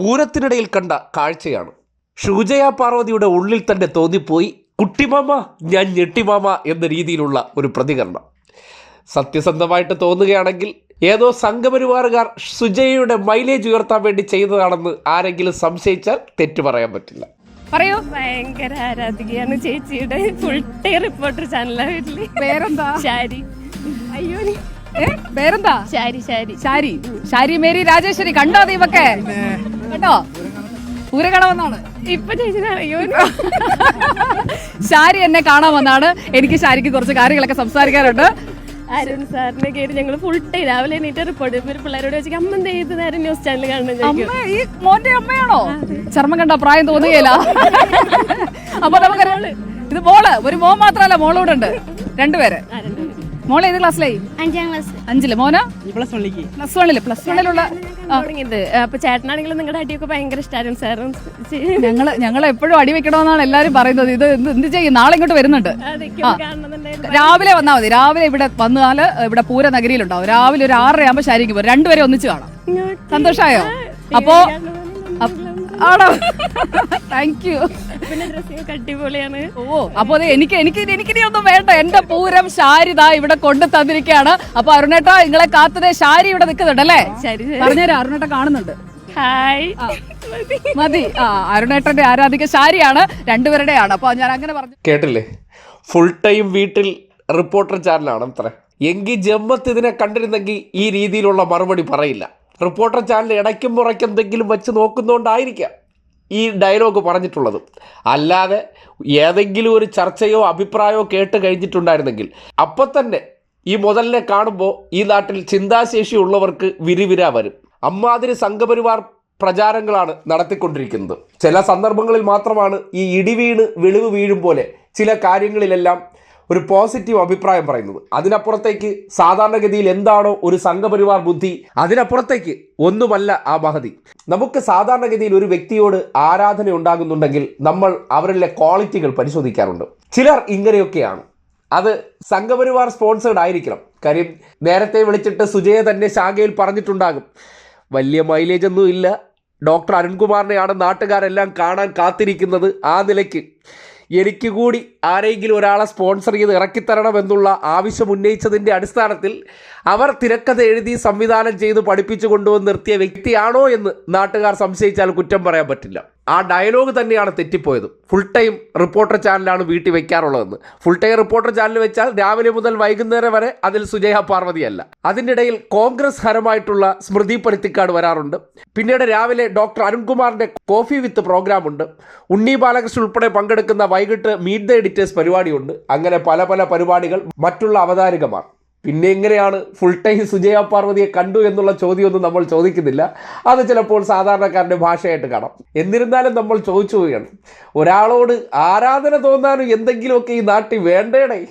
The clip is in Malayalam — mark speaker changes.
Speaker 1: പൂരത്തിനിടയിൽ കണ്ട കാഴ്ചയാണ്. ഷൂജയ പാർവതിയുടെ ഉള്ളിൽ തന്നെ തോന്നിപ്പോയി കുട്ടിമാമ ഞാൻ ഞെട്ടിമാമ എന്ന രീതിയിലുള്ള ഒരു പ്രതികരണം. സത്യസന്ധമായിട്ട് തോന്നുകയാണെങ്കിൽ ഏതോ സംഘപരിവാറുകാർ സുജയയുടെ മൈലേജ് ഉയർത്താൻ വേണ്ടി ചെയ്തതാണെന്ന് ആരെങ്കിലും സംശയിച്ചാൽ തെറ്റു പറയാൻ പറ്റില്ല.
Speaker 2: പറയോ.
Speaker 3: ഭയങ്കര ആരാധികയാണ് ചേച്ചിയുടെ ഫുൾ ടൈം റിപ്പോർട്ടർ ചാനലാണ്
Speaker 2: പേരെന്താ?
Speaker 3: ശാരി അയ്യോ
Speaker 2: പേരെന്താ?
Speaker 3: ശാരി ശാരി
Speaker 2: ശാരി ശാരി മേരി രാജേശ്വരി കണ്ടോ ദീപക്കെ കേട്ടോ? പൂരകണമെന്നാണ്
Speaker 3: ഇപ്പൊ
Speaker 2: ശാരി എന്നെ കാണാൻ വന്നാണ്. എനിക്ക് ശാരിക്ക് കുറച്ച് കാര്യങ്ങളൊക്കെ സംസാരിക്കാനുണ്ട്.
Speaker 3: അരുൺ സാറിനെ കേട്ട് ഞങ്ങൾ ഫുൾ ടൈം രാവിലെ എണീറ്റ് റിപ്പോർട്ട് ഇവർ പിള്ളേരോട് വെച്ചാൽ അമ്മ എന്ത് ചെയ്ത് നേരം ന്യൂസ് ചാനൽ കാണുന്നത്?
Speaker 2: അമ്മ ഈ മോന്റെ അമ്മയാണോ? ചർമ്മം കണ്ട പ്രായം തോന്നുകയില്ല. അപ്പൊ നമുക്ക് ഇത് മോൾ ഒരു മോൻ മാത്രല്ല മോളൂടെ ഉണ്ട്. രണ്ടുപേര്. മോളെ ഏത് ക്ലാസ്സിലായി
Speaker 3: അഞ്ചാം ക്ലാസ്
Speaker 2: അഞ്ചിൽ. മോനോ?
Speaker 4: പ്ലസ് വണ്ണിലെ
Speaker 2: പ്ലസ് വണ്ണിൽ പ്ലസ് വണ്ണിലുള്ള
Speaker 3: തുടങ്ങിയത്. അപ്പൊ ചേട്ടനാണെങ്കിലും നിങ്ങളുടെ അടിയൊക്കെ ഭയങ്കര ഇഷ്ടമായിരുന്നു സാറും
Speaker 2: ഞങ്ങൾ ഞങ്ങൾ എപ്പോഴും അടി വെക്കണമെന്നാണ് എല്ലാരും പറയുന്നത്. ഇത് എന്ത് ചെയ്യും? നാളെ ഇങ്ങോട്ട് വരുന്നുണ്ട്. രാവിലെ വന്നാൽ മതി. രാവിലെ ഇവിടെ വന്നാൽ ഇവിടെ പൂര നഗരിയിലുണ്ടാവും രാവിലെ ഒരു ആറര ആകുമ്പോൾ ശരിക്കും പോകും രണ്ടുപേരെ ഒന്നിച്ച് കാണാം. സന്തോഷമായോ? അപ്പ്- ആണോ താങ്ക് യു
Speaker 3: പിന്നെ അടിപൊളിയാണ്.
Speaker 2: ഓ അപ്പൊ അത് എനിക്ക് എനിക്ക് എനിക്കിനി ഒന്നും വേണ്ട. എന്റെ പൂരം ശാരിത ഇവിടെ കൊണ്ടു തന്നിരിക്കുകയാണ്. അപ്പൊ അരുണേട്ട നിങ്ങളെ കാത്തത് ശാരി ഇവിടെ നിൽക്കുന്നുണ്ട് അല്ലേ?
Speaker 3: ശരി ശരി.
Speaker 2: പറഞ്ഞുതരാം അരുണേട്ട കാണുന്നുണ്ട്.
Speaker 3: ഹായ്
Speaker 2: മതി. ആ അരുണേട്ടന്റെ ആരാധിക ശാരിയാണ് രണ്ടുപേരുടെയാണ്. അപ്പൊ ഞാൻ അങ്ങനെ പറഞ്ഞു.
Speaker 1: കേട്ടില്ലേ? ഫുൾ ടൈം വീട്ടിൽ റിപ്പോർട്ടർ ചാനലാണ് അത്ര എങ്കിൽ ജമ്മത്ത് ഇതിനെ കണ്ടിരുന്നെങ്കിൽ ഈ രീതിയിലുള്ള മറുപടി പറയില്ല. റിപ്പോർട്ടർ ചാനൽ ഇടയ്ക്കും മുറയ്ക്കും എന്തെങ്കിലും വെച്ച് നോക്കുന്നതുകൊണ്ടായിരിക്കാം ഈ ഡയലോഗ് പറഞ്ഞിട്ടുള്ളത്. അല്ലാതെ ഏതെങ്കിലും ഒരു ചർച്ചയോ അഭിപ്രായമോ കേട്ട് കഴിഞ്ഞിട്ടുണ്ടായിരുന്നെങ്കിൽ അപ്പം തന്നെ ഈ മുതലിനെ കാണുമ്പോൾ ഈ നാട്ടിൽ ചിന്താശേഷി ഉള്ളവർക്ക് വിരിവിര വരും. അമ്മാതിരി സംഘപരിവാർ പ്രചാരങ്ങളാണ് നടത്തിക്കൊണ്ടിരിക്കുന്നത്. ചില സന്ദർഭങ്ങളിൽ മാത്രമാണ് ഈ ഇടിവീണ് വെളിവ് വീഴും പോലെ ചില കാര്യങ്ങളിലെല്ലാം ഒരു പോസിറ്റീവ് അഭിപ്രായം പറയുന്നത്. അതിനപ്പുറത്തേക്ക് സാധാരണഗതിയിൽ എന്താണോ ഒരു സംഘപരിവാർ ബുദ്ധി അതിനപ്പുറത്തേക്ക് ഒന്നുമല്ല ആ മഹതി നമുക്ക് സാധാരണഗതിയിൽ ഒരു വ്യക്തിയോട് ആരാധന ഉണ്ടാകുന്നുണ്ടെങ്കിൽ നമ്മൾ അവരിലെ ക്വാളിറ്റികൾ പരിശോധിക്കാറുണ്ട്. ചിലർ ഇങ്ങനെയൊക്കെയാണ്. അത് സംഘപരിവാർ സ്പോൺസേഡ് ആയിരിക്കണം. കാര്യം നേരത്തെ വിളിച്ചിട്ട് സുജയ തന്നെ ശാഖയിൽ പറഞ്ഞിട്ടുണ്ടാകും. വലിയ മൈലേജ് ഒന്നും ഇല്ല. ഡോക്ടർ അരുൺകുമാറിനെയാണ് നാട്ടുകാരെല്ലാം കാണാൻ കാത്തിരിക്കുന്നത് ആ നിലയ്ക്ക്. എനിക്ക് കൂടി ആരെങ്കിലും ഒരാളെ സ്പോൺസർ ചെയ്ത് ഇറക്കിത്തരണം എന്നുള്ള ആവശ്യം ഉന്നയിച്ചതിന്റെ അടിസ്ഥാനത്തിൽ അവർ തിരക്കഥ എഴുതി സംവിധാനം ചെയ്ത് പഠിപ്പിച്ചു കൊണ്ടുവന്ന് നിർത്തിയ വ്യക്തിയാണോ എന്ന് നാട്ടുകാർ സംശയിച്ചാൽ കുറ്റം പറയാൻ പറ്റില്ല. ആ ഡയലോഗ് തന്നെയാണ് തെറ്റിപ്പോയത്. ഫുൾ ടൈം റിപ്പോർട്ടർ ചാനലാണ് വീട്ടിൽ വെക്കാറുള്ളതെന്ന്. ഫുൾ ടൈം റിപ്പോർട്ടർ ചാനൽ വെച്ചാൽ രാവിലെ മുതൽ വൈകുന്നേരം വരെ അതിൽ സുജയ പാർവതിയല്ല അതിനിടയിൽ കോൺഗ്രസ് ഹരമായിട്ടുള്ള സ്മൃതി പരുത്തിക്കാട് വരാറുണ്ട്. പിന്നീട് രാവിലെ ഡോക്ടർ അരുൺകുമാറിന്റെ കോഫി വിത്ത് പ്രോഗ്രാം ഉണ്ട്. ഉണ്ണി ബാലകൃഷ്ണൻ ഉൾപ്പെടെ പങ്കെടുക്കുന്ന വൈകിട്ട് മീറ്റ് ദ എഡിറ്റേഴ്സ് പരിപാടിയുണ്ട്. അങ്ങനെ പല പല പരിപാടികൾ മറ്റുള്ള അവതാരികമാർ. പിന്നെ എങ്ങനെയാണ് ഫുൾ ടൈം സുജയ പാർവതിയെ കണ്ടു എന്നുള്ള ചോദ്യമൊന്നും നമ്മൾ ചോദിക്കുന്നില്ല. അത് ചിലപ്പോൾ സാധാരണക്കാരന്റെ ഭാഷയായിട്ട് കാണാം. എന്നിരുന്നാലും നമ്മൾ ചോദിച്ചു പോവുകയാണ്. ഒരാളോട് ആരാധന തോന്നാനും എന്തെങ്കിലുമൊക്കെ ഈ നാട്ടിൽ വേണ്ടേടേ